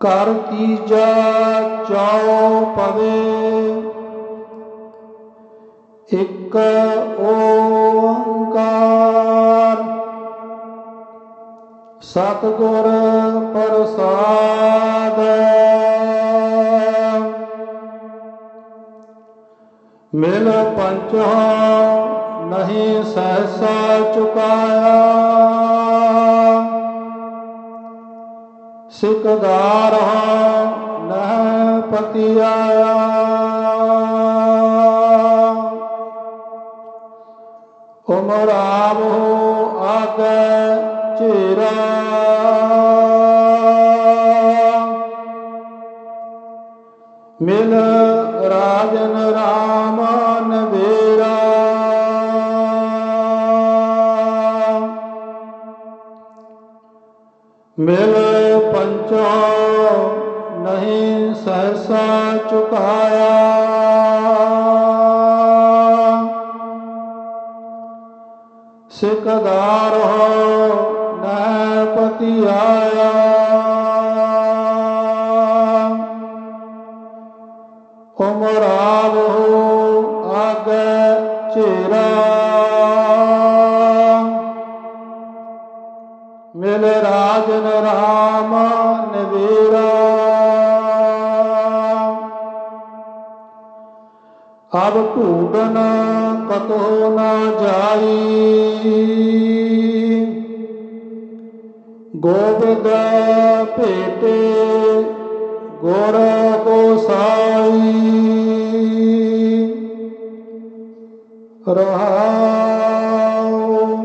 ਕਰ ਤੀਜਾ ਚਾਉ ਪਵੇ। ਇੱਕ ਓੰਕਾਰ। ਸਤਿਗੁਰ ਪ੍ਰਸਾਦ। ਮਿਲ ਪੰਚ ਨਹੀਂ ਸਹਸਾ ਚੁਕਾਇਆ। ਸਿਕਦਾਰ ਨਹਿ ਪਤੀ ਆਇਆ ਉਮਰ ਆਵੋ ਆਗੇ ਚੇਰਾ। ਮਿਲ ਰਾਜਨ ਰਾਮ ਨਵੇਰਾ ਮਿਲ ਚੁਕਾਇਆ ਸਿਕਦਾਰ ਹੋ ਨੈ ਪਤੀ ਆਇਆ। ਉਮਰ ਆਵੋ ਆਗੇ ਚੇਰਾ। ਮਿਲ ਰਾਜ ਰਾਮ ਨਵੇਰਾ ਅਬ ਢੂਡਨ ਕਤੋ ਨਾ ਜਾਈ। ਗੋਬਿੰਦ ਭੇਟੇ ਗੁਰ ਗੋਸਾਈ। ਰਹਾਉ।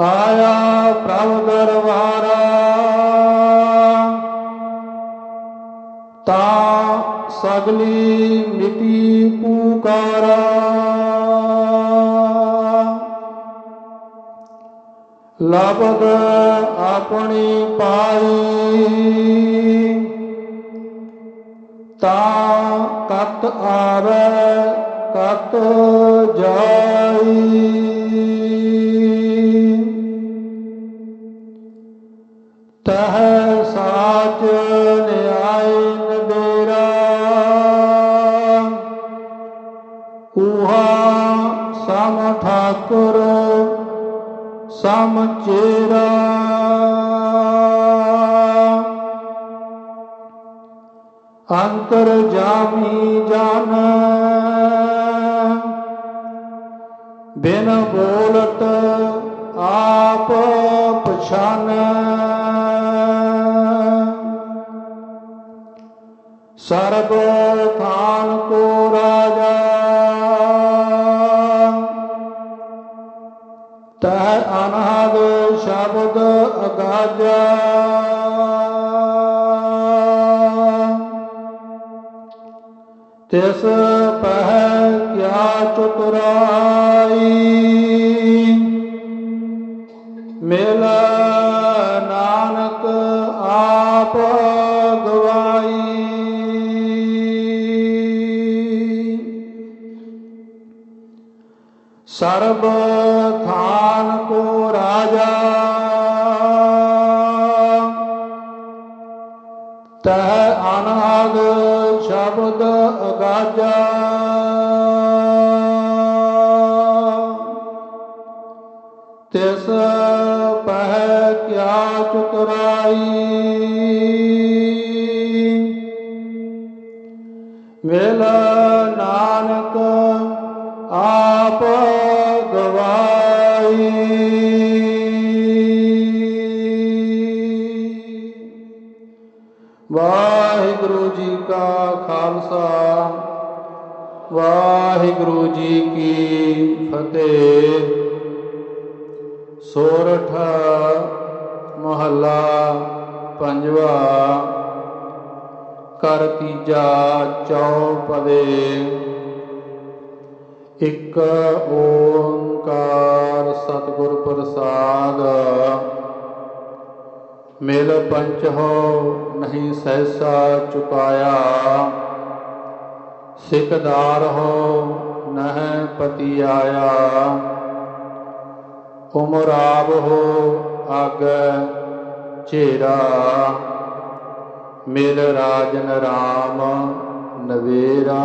ਆਇਆ ਪ੍ਰਭ ਦਰਬਾਰਾ। ਤਾ ਸਗਲੀ ਮਿਟੀ ਪੁਕਾਰਾ। ਲਬਦ ਆਪਣੀ ਪਾਈ। ਤਾ ਕਤ ਆਵੇ ਕਤ ਜਾਈ। ਤਹ ਸਾਚ ਸਮ ਠਾਕੁਰ ਸਮ ਚੇਰਾ। ਅੰਤਰ ਜਾਮੀ ਜਾਨ ਬਿਨ ਬੋਲਤ ਆਪ ਪਛਾਨ। ਸਰਬ ਥਾਨ ਕੋ ਸ਼ਬਦ ਅਗਾਜਾ। ਤਿਸ ਪਹਿ ਕਿਆ ਚਤੁਰਾਈ ਮਿਲ ਨਾਨਕ ਆਪ ਗਵਾਈ। ਸਰਬ ਥਾਨ ਕੋ ਰਾਜਾ ਤਹ ਅਨਾਦ ਸ਼ਬਦ ਅਗਾਜਾ। ਤਿਸ ਪਹਿ ਕਿਆ ਚੁਤਰਾਈ। ਮਿਲ ਨਾਨਕ ਆਪ ਵਾਹਿਗੁਰੂ ਜੀ ਕਾ ਖਾਲਸਾ, ਵਾਹਿਗੁਰੂ ਜੀ ਕੀ ਫਤਿਹ। ਸੋਰਠ ਮਹੱਲਾ ਪੰਜਵਾ ਕਰ ਤੀਜਾ ਚੌਪਦੇ। ਇੱਕ ਓੰਕਾਰ ਸਤਿਗੁਰ ਪ੍ਰਸਾਦ ਮਿਲ ਪੰਚ ਹੋ ਨਹੀਂ ਸਹਿਸਾ ਚੁਕਾਇਆ। ਸਿਕਦਾਰ ਹੋ ਨਹਿ ਪਤੀ ਆਇਆ ਉਮਰ ਆਬ ਹੋ ਆਗੈ ਚੇਰਾ ਮਿਲ ਰਾਜਨ ਰਾਮ ਨਵੇਰਾ।